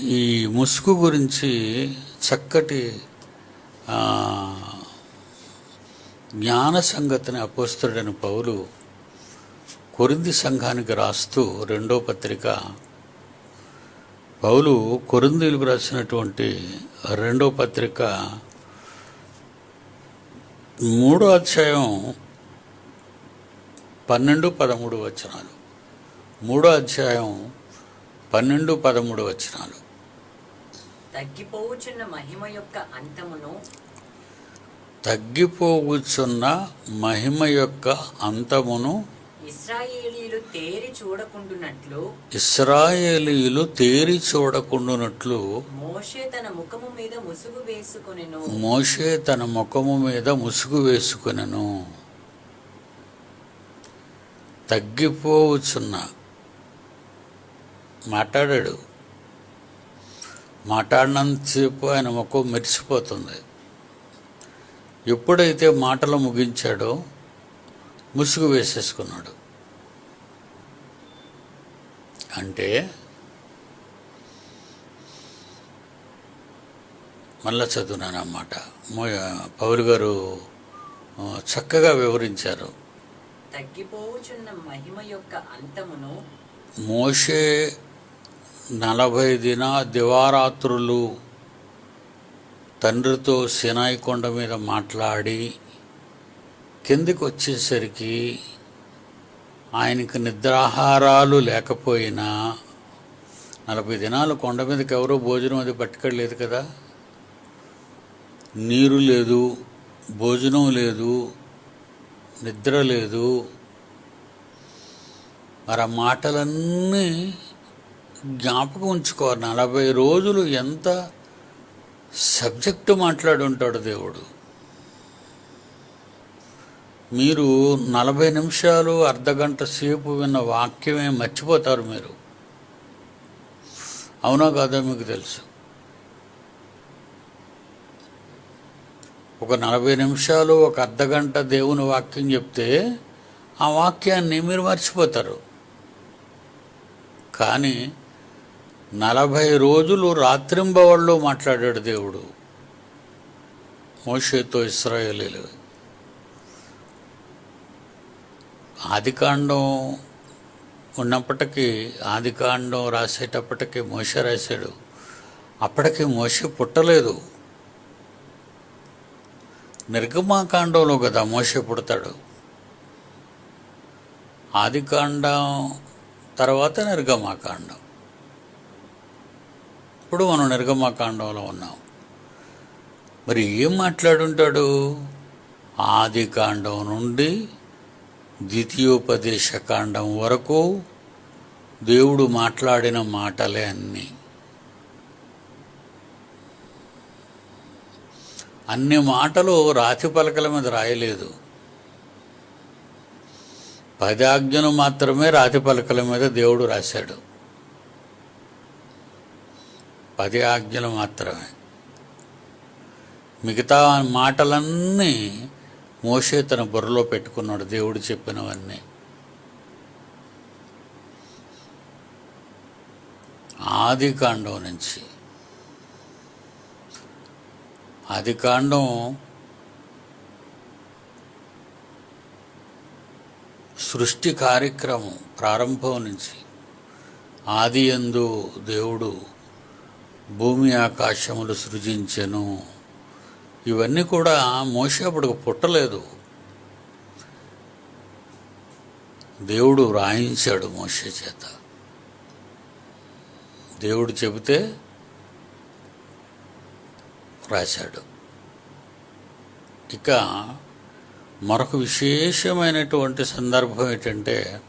ఈ ముసుగు గురించి చక్కటి జ్ఞాన సంగతిని అపోస్తుడైన పౌలు కొరింది సంఘానికి రాస్తూ రెండో పత్రిక పౌలు కొరిందీలు రాసినటువంటి రెండో పత్రిక మూడో అధ్యాయం పన్నెండు పదమూడు వచనాలు. మూడో అధ్యాయం పన్నెండు పదమూడు వచనాలు. తగ్గిపోవుచున్న మహిమ యొక్క అంతమును తగ్గిపోవచ్చున్న మహిమ యొక్క అంతమును ఇస్రాయేలీలు తేరి చూడకుండునట్లు ఇస్రాయేలీయులు తేరి చూడకుండునట్లు మోషే తన ముఖము మీద ముసుగు వేసుకొనెను. మోషే తన ముఖము మీద ముసుగు వేసుకునెను. తగ్గిపోవచ్చున్న మాట్లాడాడు. మాట్లాడినంతసేపు ఆయన ముఖం మెరిసిపోతుంది. ఎప్పుడైతే మాటలు ముగించాడో ముసుగు వేసేసుకున్నాడు. అంటే మళ్ళా చదువునాను అన్నమాట. మో- పౌలు గారు చక్కగా వివరించారు. తగ్గిపోవుచున్న మహిమ యొక్క అంతమును మోషే నలభై దిన దివారాత్రులు తండ్రితో సినాయి కొండ మీద మాట్లాడి కిందికి వచ్చేసరికి ఆయనకి నిద్రాహారాలు లేకపోయినా నలభై దినాలు కొండ మీదకి ఎవరో భోజనం అది పట్టుకెళ్ళలేదు కదా. నీరు లేదు భోజనం లేదు నిద్ర లేదు. మరి ఆ మాటలన్నీ జ్ఞాపకం ఉంచుకో నలభై రోజులు ఎంత సబ్జెక్టు మాట్లాడి ఉంటాడు దేవుడు. మీరు నలభై నిమిషాలు అర్ధగంట సేపు విన్న వాక్యమే మర్చిపోతారు మీరు. అవునా కాదా మీకు తెలుసు? ఒక నలభై నిమిషాలు ఒక అర్ధగంట దేవుని వాక్యం చెప్తే ఆ వాక్యాన్ని మీరు మర్చిపోతారు. కానీ నలభై రోజులు రాత్రింబవళ్ళు మాట్లాడాడు దేవుడు. మోషేతో ఇస్రాయేలీలు. ఆదికాండం ఉన్నప్పటికీ ఆదికాండం రాసేటప్పటికీ మోష రాశాడు. అప్పటికి మోష పుట్టలేదు. నిర్గమాకాండంలో కదా మోషే పుడతాడు. ఆదికాండం తర్వాత నిర్గమాకాండం. ఇప్పుడు మనం నిర్గమకాండంలో ఉన్నాం. మరి ఏం మాట్లాడుంటాడు? ఆదికాండం నుండి ద్వితీయోపదేశ కాండం వరకు దేవుడు మాట్లాడిన మాటలే అన్నీ. అన్ని మాటలు రాతి పలకల మీద రాయలేదు. పది మాత్రమే రాతి పలకల మీద దేవుడు రాశాడు. పది ఆజ్ఞలు మాత్రమే. మిగతా మాటలన్నీ మోషే తన బుర్రలో పెట్టుకున్నాడు దేవుడు చెప్పినవన్నీ. ఆది కాండం నుంచి. ఆది కాండం సృష్టి కార్యక్రమం ప్రారంభం నుంచి. ఆది యందు దేవుడు భూమి ఆకాశములు సృజించెను. ఇవన్నీ కూడా మోసే అప్పుడు పుట్టలేదు. దేవుడు వ్రాయించాడు మోసే చేత. దేవుడు చెబితే రాశాడు ఇక మరొక విశేషమైనటువంటి సందర్భం ఏంటంటే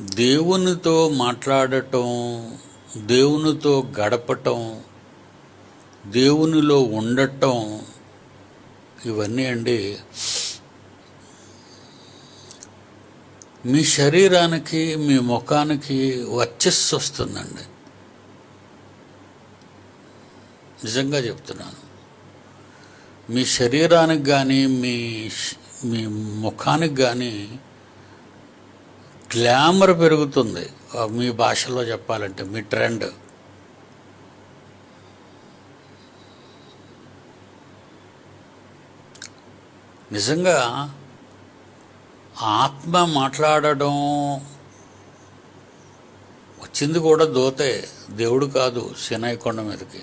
దేవునితో మాట్లాడటం దేవునితో గడపటం దేవునిలో ఉండటం ఇవన్నీ అండి. మీ శరీరానికి మీ ముఖానికి వర్చస్సు వస్తుందండి. నిజంగా చెప్తున్నాను. మీ శరీరానికి కానీ మీ మీ ముఖానికి కానీ గ్లామర్ పెరుగుతుంది. మీ భాషలో చెప్పాలంటే మీ ట్రెండ్. నిజంగా ఆత్మ మాట్లాడడం వచ్చింది కూడా దోతే దేవుడు కాదు సినాయి కొండ మీదకి.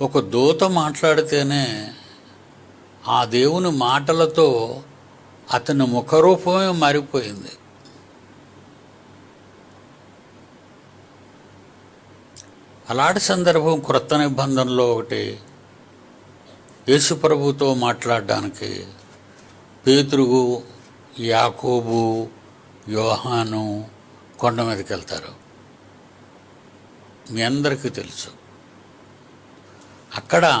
ఒక దూత మాట్లాడితేనే ఆ దేవుని మాటలతో అతని ముఖరూపమే మారిపోయింది. అలాంటి సందర్భం క్రొత్త నిబంధనలో ఒకటి యేసు ప్రభుతో మాట్లాడడానికి పేతురుగు యాకోబు యోహాను కొండ మీదకి వెళ్తారు. మీ అందరికీ తెలుసు. అక్కడ